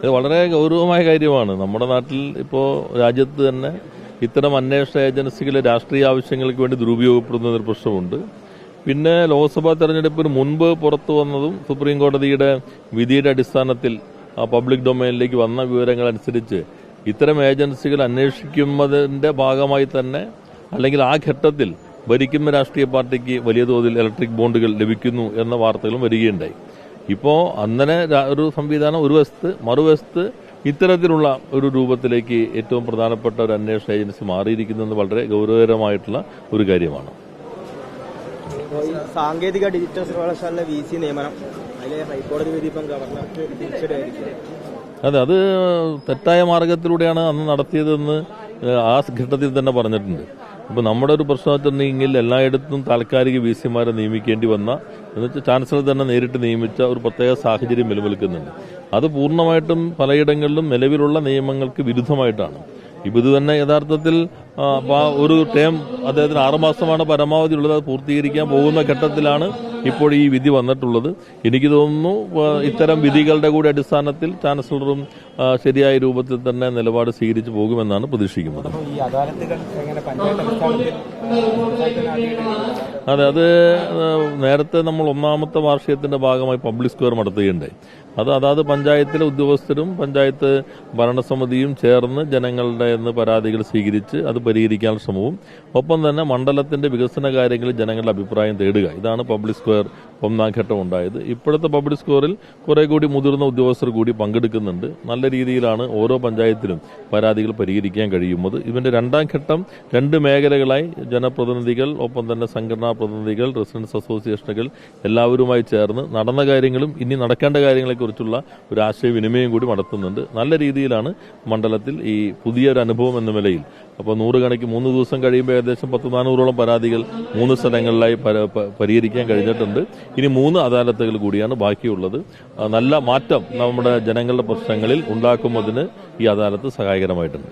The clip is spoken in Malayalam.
ഇത് വളരെ ഗൗരവമായ കാര്യമാണ്. നമ്മുടെ നാട്ടിൽ ഇപ്പോൾ രാജ്യത്ത് തന്നെ ഇത്തരം അന്വേഷണ ഏജൻസികളെ രാഷ്ട്രീയ ആവശ്യങ്ങൾക്ക് വേണ്ടി ദുരുപയോഗപ്പെടുന്ന ഒരു പ്രശ്നമുണ്ട്. പിന്നെ ലോക്സഭാ തെരഞ്ഞെടുപ്പിന് മുൻപ് പുറത്തു വന്നതും സുപ്രീം കോടതിയുടെ വിധിയുടെ അടിസ്ഥാനത്തിൽ ആ പബ്ലിക് ഡൊമൈനിലേക്ക് വന്ന വിവരങ്ങളനുസരിച്ച് ഇത്തരം ഏജൻസികൾ അന്വേഷിക്കുന്നതിന്റെ ഭാഗമായി തന്നെ അല്ലെങ്കിൽ ആ ഘട്ടത്തിൽ ഭരിക്കുന്ന രാഷ്ട്രീയ പാർട്ടിക്ക് വലിയ തോതിൽ ഇലക്ട്രിക് ബോണ്ടുകൾ ലഭിക്കുന്നു എന്ന വാർത്തകളും വരികയുണ്ടായി. ഇപ്പോൾ അങ്ങനെ ഒരു സംവിധാനം ഒരു വശത്ത് മറുവശത്ത് ഇത്തരത്തിലുള്ള ഒരു രൂപത്തിലേക്ക് ഏറ്റവും പ്രധാനപ്പെട്ട ഒരു അന്വേഷണ ഏജൻസി മാറിയിരിക്കുന്നത് വളരെ ഗൗരവകരമായിട്ടുള്ള ഒരു കാര്യമാണ്. സാങ്കേതിക ഡിജിറ്റൽ സർവകലാശാല വി സി നിയമനം അതിലെ ഹൈക്കോടതി വിധി ഇപ്പം ഗവർണർക്ക് അതെ അത് തെറ്റായ മാർഗത്തിലൂടെയാണ് അന്ന് നടത്തിയതെന്ന് ആ ഘട്ടത്തിൽ തന്നെ പറഞ്ഞിട്ടുണ്ട്. അപ്പോൾ നമ്മുടെ ഒരു പ്രശ്നം വെച്ചിട്ടുണ്ടെങ്കിൽ എല്ലായിടത്തും താൽക്കാലിക വി സിമാരെ നിയമിക്കേണ്ടി വന്ന എന്നുവെച്ചാൽ ചാൻസലർ തന്നെ നേരിട്ട് നിയമിച്ച ഒരു പ്രത്യേക സാഹചര്യം നിലനിൽക്കുന്നുണ്ട്. അത് പൂർണമായിട്ടും പലയിടങ്ങളിലും നിലവിലുള്ള നിയമങ്ങൾക്ക് വിരുദ്ധമായിട്ടാണ്. ഇപ്പൊ ഇത് തന്നെ യഥാർത്ഥത്തിൽ ഒരു ടേം അദ്ദേഹത്തിന് ആറുമാസമാണ് പരമാവധി ഉള്ളത് അത് പൂർത്തീകരിക്കാൻ പോകുന്ന ഘട്ടത്തിലാണ് ഇപ്പോൾ ഈ വിധി വന്നിട്ടുള്ളത്. എനിക്ക് തോന്നുന്നു ഇത്തരം വിധികളുടെ കൂടി അടിസ്ഥാനത്തിൽ ചാൻസലറും ശരിയായ രൂപത്തിൽ തന്നെ നിലപാട് സ്വീകരിച്ചു പോകുമെന്നാണ് പ്രതീക്ഷിക്കുന്നത്. അതെ അത് നേരത്തെ നമ്മൾ ഒന്നാമത്തെ വാർഷികത്തിന്റെ ഭാഗമായി പബ്ലിക് സ്ക്വയർ നടത്തുകയുണ്ടായി. അത് അതാത് പഞ്ചായത്തിലെ ഉദ്യോഗസ്ഥരും പഞ്ചായത്ത് ഭരണസമിതിയും ചേർന്ന് ജനങ്ങളുടെ നിന്ന് പരാതികൾ സ്വീകരിച്ച് അത് പരിഹരിക്കാനുള്ള ശ്രമവും. ഒപ്പം തന്നെ മണ്ഡലത്തിന്റെ വികസന കാര്യങ്ങളിൽ ജനങ്ങളുടെ അഭിപ്രായം തേടുക. ഇതാണ് പബ്ലിക് സ്ക്വയർ السوفت ഒന്നാം ഘട്ടം ഉണ്ടായത് ഇപ്പോഴത്തെ പബ്ലിക് സ്കോറിൽ കുറെ കൂടി മുതിർന്ന ഉദ്യോഗസ്ഥർ കൂടി പങ്കെടുക്കുന്നുണ്ട്. നല്ല രീതിയിലാണ് ഓരോ പഞ്ചായത്തിലും പരാതികൾ പരിഹരിക്കാൻ കഴിയുന്നത്. ഇതിന്റെ രണ്ടാം ഘട്ടം രണ്ട് മേഖലകളായി ജനപ്രതിനിധികൾ ഒപ്പം തന്നെ സംഘടനാ പ്രതിനിധികൾ റെസിഡൻസ് അസോസിയേഷനുകൾ എല്ലാവരുമായി ചേർന്ന് നടന്ന കാര്യങ്ങളും ഇനി നടക്കേണ്ട കാര്യങ്ങളെക്കുറിച്ചുള്ള ഒരു ആശയവിനിമയം കൂടി നടത്തുന്നുണ്ട്. നല്ല രീതിയിലാണ് മണ്ഡലത്തിൽ ഈ പുതിയൊരു അനുഭവം എന്ന നിലയിൽ. അപ്പോൾ നൂറുകണക്ക് മൂന്ന് ദിവസം കഴിയുമ്പോൾ ഏകദേശം പത്ത് നാനൂറോളം പരാതികൾ മൂന്ന് സ്ഥലങ്ങളിലായി പരിഹരിക്കാൻ കഴിഞ്ഞിട്ടുണ്ട്. ഇനി മൂന്ന് അദാലത്തുകൾ കൂടിയാണ് ബാക്കിയുള്ളത്. നല്ല മാറ്റം നമ്മുടെ ജനങ്ങളുടെ പ്രശ്നങ്ങളിൽ ഉണ്ടാക്കുന്നതിന് ഈ അദാലത്ത് സഹായകരമായിട്ടുണ്ട്.